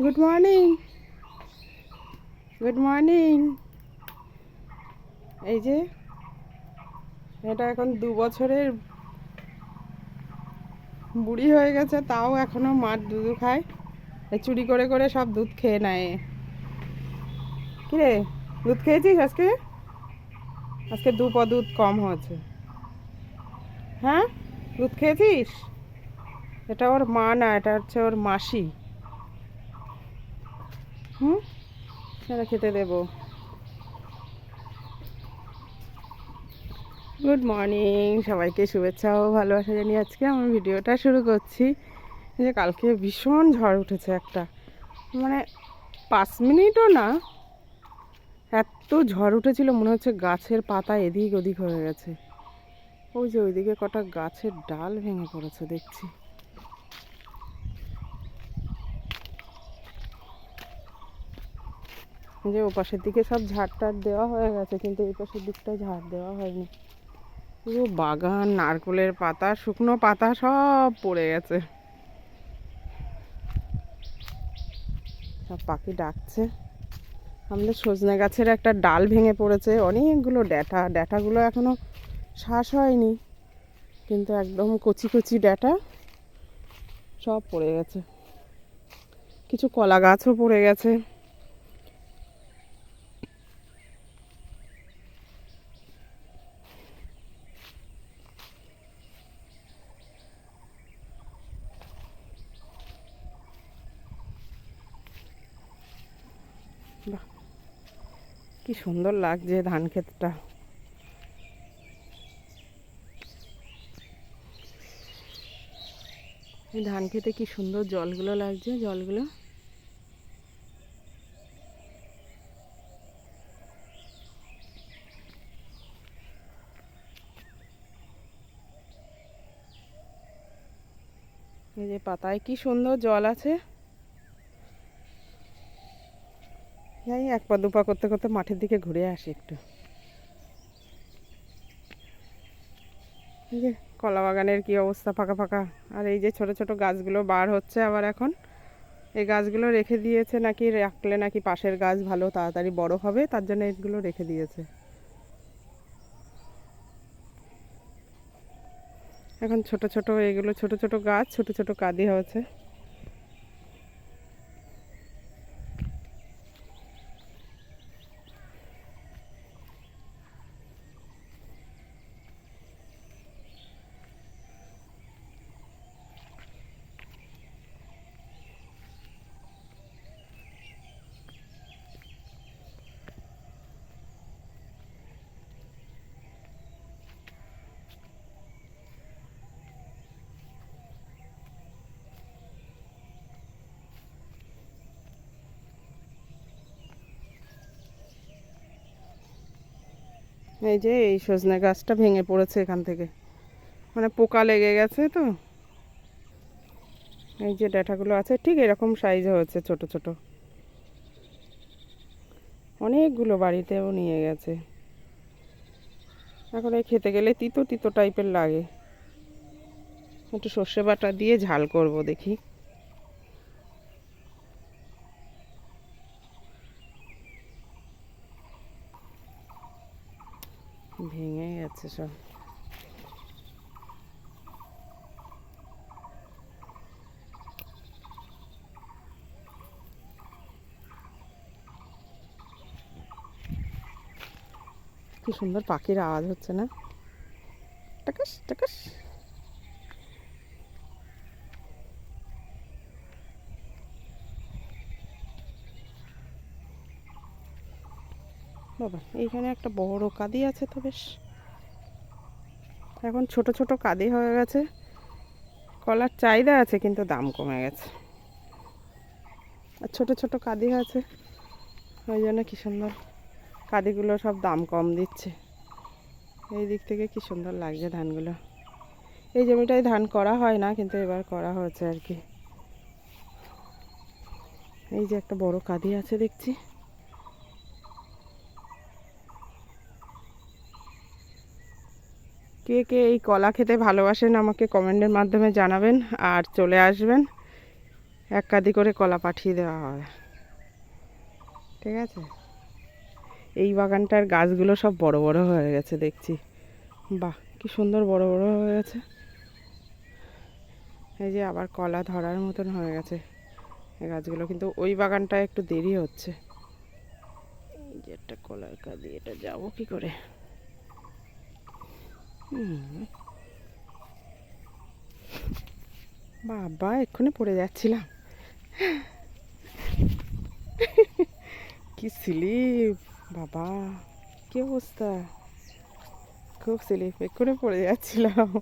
Good morning good morning এই যে, এটা এখন দু বছরের বুড়ি হয়ে গেছে, তাও এখনও মার দুধ খায়। এ চুরি করে করে সব দুধ খেয়ে নেয়। কিরে দুধ খেয়েছিস আজকে? আজকে দু প দুধ কম হয়েছে। হ্যাঁ? দুধ খেয়েছিস? এটা ওর মা না, এটা হচ্ছে ওর মাসি। হুম? সেটা খেতে দেবো। গুড মর্নিং সবাইকে শুভেচ্ছা ও ভালোবাসা জানিয়ে আজকে আমার ভিডিওটা শুরু করছি। যে কালকে ভীষণ ঝড় উঠেছে একটা। মানে পাঁচ মিনিটও না, এত ঝড় উঠেছিল, মনে হচ্ছে গাছের পাতা এদিক ওদিক হয়ে গেছে। ওই যে ওইদিকে কটা গাছের ডাল ভেঙে পড়েছে, দেখছি। যে ও পাশের দিকে সব ঝাড় টাড় দেওয়া হয়ে গেছে, কিন্তু এই পাশের দিকটা ঝাড় দেওয়া হয়নি। পুরো বাগান, নারকোলের পাতা, শুকনো পাতা সব পড়ে গেছে। সব পাখি ডাকছে। আমাদের সজনে গাছের একটা ডাল ভেঙে পড়েছে, অনেকগুলো ড্যাটা ড্যাটাগুলো এখনও শ্বাস হয়নি, কিন্তু একদম কচি কচি ড্যাটা সব পড়ে গেছে। কিছু কলা গাছও পড়ে গেছে। বাহ, কি সুন্দর লাগছে ধান ক্ষেতটা। ধান খেতে কি সুন্দর জলগুলো লাগছে, জলগুলো। এই যে পাতায় কি সুন্দর জল আছে যাই এক পা দুপা করতে করতে মাঠের দিকে ঘুরে আসি একটু। যে কলা বাগানের কি অবস্থা ফাঁকা ফাঁকা। আর এই যে ছোট ছোট গাছগুলো বার হচ্ছে আবার এখন। এই গাছগুলো রেখে দিয়েছে নাকি রাখলে নাকি পাশের গাছ ভালো তাড়াতাড়ি বড় হবে, তার জন্য এগুলো রেখে দিয়েছে। এখন ছোট ছোট এগুলো, ছোট ছোট গাছ, ছোট ছোট কাদি হয়েছে। এই যে এই সজনে গাছটা ভেঙে পড়েছে এখান থেকে। মানে পোকা লেগে গেছে তো। এই যে ডাঁটাগুলো আছে, ঠিক এরকম সাইজ হয়েছে ছোট ছোট। অনেকগুলো বাড়িতেও নিয়ে গেছে। এখন এই খেতে গেলে তিতো তিতো টাইপের লাগে। একটু সর্ষে বাটা দিয়ে ঝাল করব দেখি। ভেঙে গেছে সব কি সুন্দর পাখির আওয়াজ হচ্ছে না টাকাস টাকাস বাবা, এইখানে একটা বড় কাদি আছে তো বেশ। এখন ছোট ছোট কাদি হয়ে গেছে। কলার চাহিদা আছে, কিন্তু দাম কমে গেছে। আর ছোট ছোট কাদি আছে। ওই জন্য কী সুন্দর কাদিগুলো সব দাম কম দিচ্ছে। এই দিক থেকে কী সুন্দর লাগছে ধানগুলো। এই জমিটায় ধান করা হয় না, কিন্তু এবার করা হয়েছে আর কি। এই যে একটা বড় কাদি আছে দেখছি। কে কে এই কলা খেতে ভালোবাসেন আমাকে কমেন্টের মাধ্যমে জানাবেন আর চলে আসবেন। এক কাদি করে কলা পাঠিয়ে দেওয়া হবে ঠিক আছে? এই বাগানটার গাছগুলো সব বড় বড় হয়ে গেছে, দেখছি। বাহ, কি সুন্দর বড় বড় হয়ে গেছে। এই যে আবার কলা ধরার মতন হয়ে গেছে। এই গাছগুলো কিন্তু ওই বাগানটা একটু দেরি হচ্ছে। এই যে একটা কলার কাঁদি এটা যাব কি করে। বাবা, এক্ষুনি পড়ে যাচ্ছিলাম। কি স্লিপ, বাবা, কি অবস্থা? খুব স্লিপ, এক্ষুনি পড়ে যাচ্ছিলাম।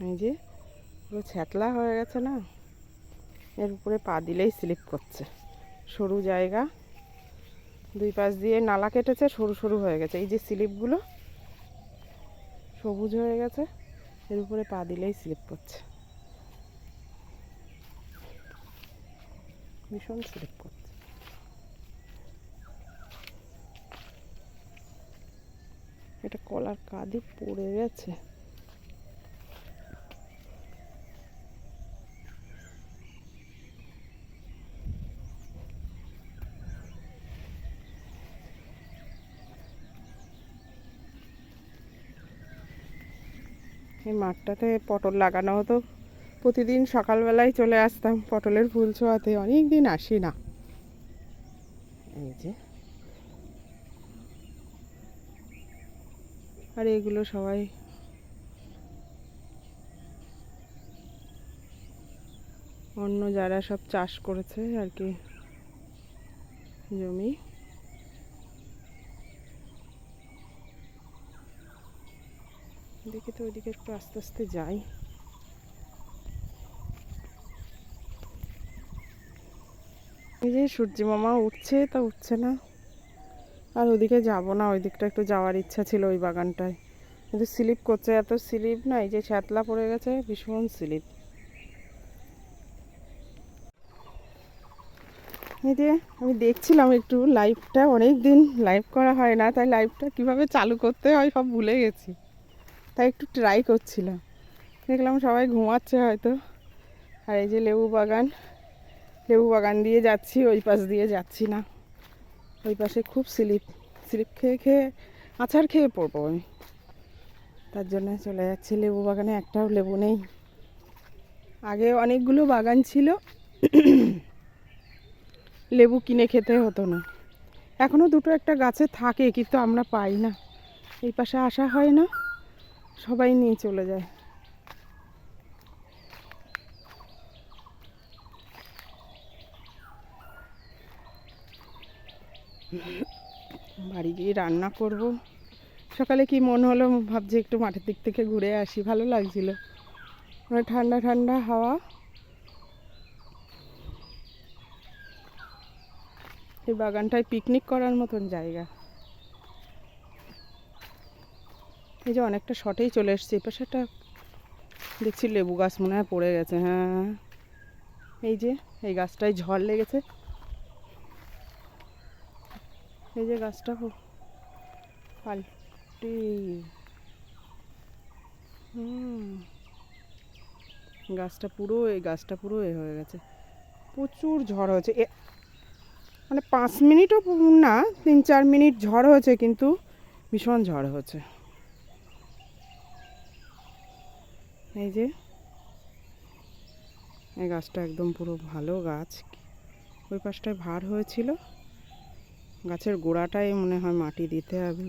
এই যে, পুরো ছ্যাতলা হয়ে গেছে না? এর উপরে পা দিলেই স্লিপ করছে। সরু জায়গা। দুই পাশ দিয়ে নালা কেটেছে, সরু সরু হয়ে গেছে। এই যে স্লিপগুলো সবুজ হয়ে গেছে, এর উপরে পা দিলেই স্লিপ করছে। ভীষণ স্লিপ করছে। এটা কলার কাঁদি পড়ে গেছে। এই মাঠটাতে পটল লাগানো হতো। প্রতিদিন সকালবেলায় চলে আসতাম পটলের ফুল ছোঁয়াতে। অনেক দিন আসি না। এই যে। আর এগুলো সবাই অন্য যারা সব চাষ করেছে আর কি জমি। দেখি তো ওইদিকে একটু আস্তে আস্তে যাই। এই যে সূর্যি মামা উঠছে, তা উঠছে না। আর ওদিকে যাব না ওই দিকটা একটু যাওয়ার ইচ্ছা ছিল ওই বাগানটায়। কিন্তু স্লিপ করছে, এত স্লিপ না এই যে ছ্যাতলা পড়ে গেছে, ভীষণ স্লিপ। এই যে আমি দেখছিলাম একটু লাইভটা অনেক দিন লাইভ করা হয় না, তাই লাইভটা কীভাবে চালু করতে হয় সব ভুলে গেছি। তাই একটু ট্রাই করছিলাম। দেখলাম সবাই ঘুমাচ্ছে হয়তো। আর এই যে লেবু বাগান লেবু বাগান দিয়ে যাচ্ছি, ওই পাশ দিয়ে যাচ্ছি না। ওই পাশে খুব স্লিপ স্লিপ খেয়ে খেয়ে আছাড় খেয়ে পড়ব আমি। তার জন্য চলে যাচ্ছি লেবু বাগানে, একটাও লেবু নেই। আগে অনেকগুলো বাগান ছিল। লেবু কিনে খেতে হতো না। এখনও দুটো একটা গাছে থাকে, কিন্তু আমরা পাই না। এই পাশে আসা হয় না। সবাই নিয়ে চলে যায়। বাড়ি গিয়ে রান্না করব। সকালে কি মন হলো ভাবছি একটু মাঠের দিক থেকে ঘুরে আসি, ভালো লাগছিল। মানে ঠান্ডা ঠান্ডা হাওয়া। এই বাগানটায় পিকনিক করার মতন জায়গা। এই যে অনেকটা শটেই চলে এসছে। এই পাশে একটা দেখছি লেবু গাছ মনে হয় পড়ে গেছে হ্যাঁ। এই যে, এই গাছটায় ঝড় লেগেছে। এই যে গাছটা খুব পাল্টি হুম। গাছটা পুরো এই গাছটা পুরো এ হয়ে গেছে। প্রচুর ঝড় হয়েছে। মানে পাঁচ মিনিটও না, তিন চার মিনিট ঝড় হয়েছে, কিন্তু ভীষণ ঝড় হয়েছে। এই যে, এই গাছটা একদম পুরো ভালো গাছ। ওই পাশটায় ভার হয়েছিল। গাছের গোড়াটাই মনে হয় মাটি দিতে হবে।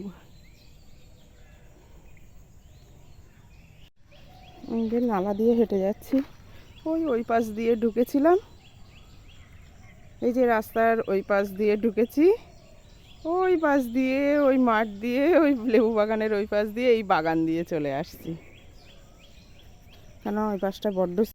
নালা দিয়ে হেঁটে যাচ্ছি। ওই ওই পাশ দিয়ে ঢুকেছিলাম। এই যে রাস্তার ওই পাশ দিয়ে ঢুকেছি। ওই পাশ দিয়ে, ওই মাঠ দিয়ে, ওই লেবু বাগানের ওই পাশ দিয়ে, এই বাগান দিয়ে চলে আসছি। কেন ওই পাশটা বড্ড